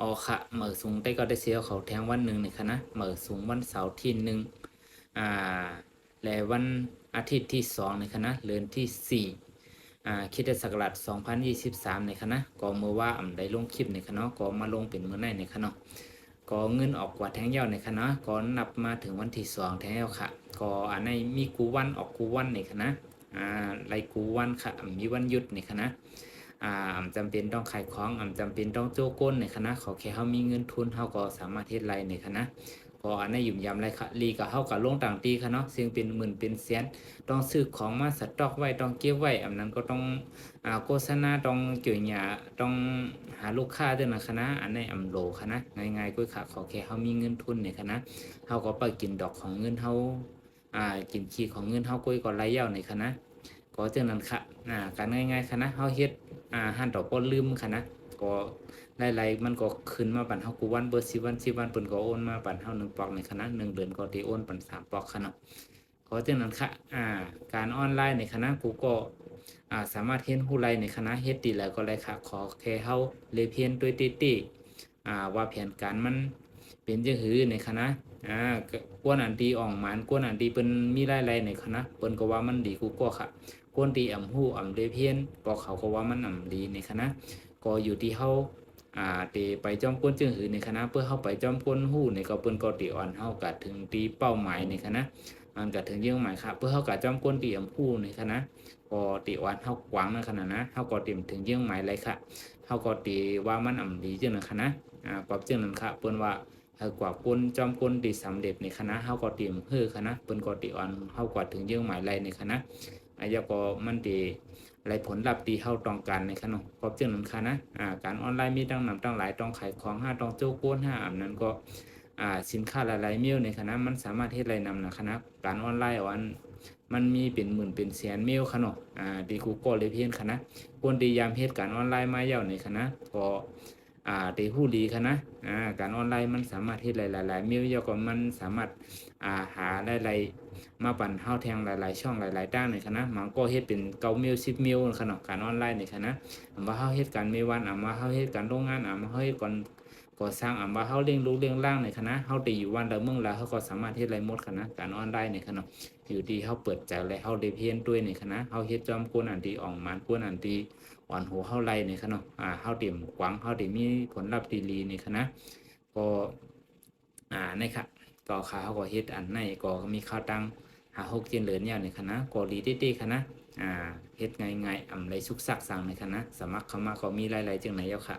อ๋อค่ะเหมือสูงได้ก็ได้เสียเขาแทงวันหนึ่งนี่ค่ะนะเหมือสูงวันเสาร์ที่หนึ่งอ่าและวันอาทิตย์ที่สองนี่ค่ะนะเดือนที่สี่อ่าคิดศักราช2023นี่ค่ะนะก็เมื่อว่าอ่ำได้ลงคลิปนี่ค่ะเนาะก็มาลงเป็นเมื้อไหนนี่ค่ะเนาะก็เงินออกกว่าแทงยาวนี่ค่ะนะก็นับมาถึงวันที่สองแทงยาวค่ะก็อันในมีกูวันออกกูวันนี่ค่ะนะอ่าไรกูวันค่ะมีวันหยุดนี่ค่ะนะ อ่าอจำเป็นต้องขายของอำจำเป็นต้องโจ้ก้นในคณะขอแค่เขามีเงินทุนเขาก็สามารถเฮ็ดไรในคณะก็อันนี้ยุ่มยำไรคะลีกับเขากับลงต่างตีค่ะเนาะซึ่งเป็นหมื่นเป็นแสนต้องซื้อของมาสต็อกไว้ต้องเก็บไว้อันนั้นก็ต้องอ่าโฆษณาต้องเกี่ยวหยาต้องหาลูกค้าด้วยนะคณะอันนี้อำโลคณะง่ายๆก็ค่ะขอแค่เขามีเงินทุนในคณะเขาก็ไปกินดอกของเงินเขาอ่ากินขี้ของเงินเขาก็ก็ไรเย่าในคณะก็เจ้านั้นค่ะอ่าการง่ายๆคณะเขาเฮ็ด อ่าหันต่อก็ลืมค่ะนะก็ไล่ๆมันก็ขึ้นมาปันเฮากูวันเบอร์สิวันสิวันเปิ้นก็โอนมาปันเฮาหนึ่งปอกในคณะหนึ่งเดือนก็ที่โอนปันสามปอกค่ะเนาะขอเจ้านั้นค่ะอ่า การออนไลน์ในคณะกูก็อ่าสามารถเฮ็ดฮู้ไลในคณะเฮ็ดดีแล้วก็เลยค่ะ ขอแค่เฮาเลยเพียนด้วยติติอ่าว่าแผนการมันเป็นจังหือในคณะอ่ากวนอันดีอ่องหมานกวนอันดีเปิ้นมีหลายๆในคณะเปิ้นก็ว่ามันดีกูก็ค่ะ คนที่อ่ำหู้อ่ำเลเพียนก็เขาก็ว่ามันอ่ำดีในคณะก็อยู่ที่เขาอ่าเตไปจอมก้นจึงหือในคณะเพื่อเข้าไปจอมก้นหู้ในก็เปิ้นก็ตีอ่อนเฮากัดถึงตีเป้าหมายในคณะมันกัดถึงเยื่อหมายครับเพื่อเฮากัดจอมก้นตีอ่ำหู้ในคณะก็ตีอ่อนเฮากวางในขณะนะเฮาก็เต็มถึงเยื่อหมายเลยค่ะเฮาก็ตีว่ามันอ่ำดีจึงในคณะอ่ากอบจึงนั้นค่ะเปิ้นว่ากว่าก้นจอมก้นตีสำเร็จในคณะเฮาก็เตรียมเฮือคณะเปิ้นก็ตีอ่อนเฮากว่าถึงเยื่อหมายไรในคณะ อายก็มันดีไรผลลัพธ์ดีเข้าต้องการในขนมขอบเจ้าหนึ่งค่ะนะอ่าการออนไลน์มีตั้งนำตั้งหลายต้องขายของห้าต้องโจ้ก้นห้าอันนั้นก็อ่าสินค้าหลายๆเมียในคณะมันสามารถเฮ็ดไรนำนะคณะการออนไลน์อ่อนมันมีเป็นหมื่นเป็นแสนเมียขนมอ่าดีกูโก็เลยเพียนคณะควรดียามเฮ็ดการออนไลน์มาเย่าในคณะก็อ่าดีหู้ดีคณะอ่าการออนไลน์มันสามารถเฮ็ดหลายๆเมียวเยาก็มันสามารถอ่าหาหลายๆ มาปั่นเฮาแทงหลาย ๆ ช่องหลาย ๆ ด้านในคณะมันก็เฮ็ดเป็นเกาเมล10เมลขนาดการออนไลน์ในคณะอำว่าเฮาเฮ็ดการเมวันอำว่าเฮาเฮ็ดการโรงงานอำว่าเฮาเฮ็ดก่อนก่อสร้างอำว่าเฮาเลี้ยงลูกเลี้ยงล่างในคณะเฮาได้อยู่วันละเมืองละเฮาก็สามารถเฮ็ดไรหมดคณะการออนไลน์ในคณะอยู่ที่เฮาเปิดใจและเฮาได้เพียนด้วยในคณะเฮาเฮ็ดจอมกวนอันที่อ่องมันกวนอันที่อ่อนหัวเฮาไล่ในคณะอ่าเฮาเตรียมกวางเฮาได้มีผลลัพธ์ดีๆในคณะก็อ่าในค่ะ ก็ข่าวเขาก็เฮ็ดอันในก็มีข้าวตังหาหกเจนเหลือนอย่างในคณะกอลีตี้ตี้คณะอ่าเฮ็ดง่ายๆอำไรสุกซักสั่งในคณะสมัครเข้ามาก็มีหลายๆจังไหนเยาค่ะ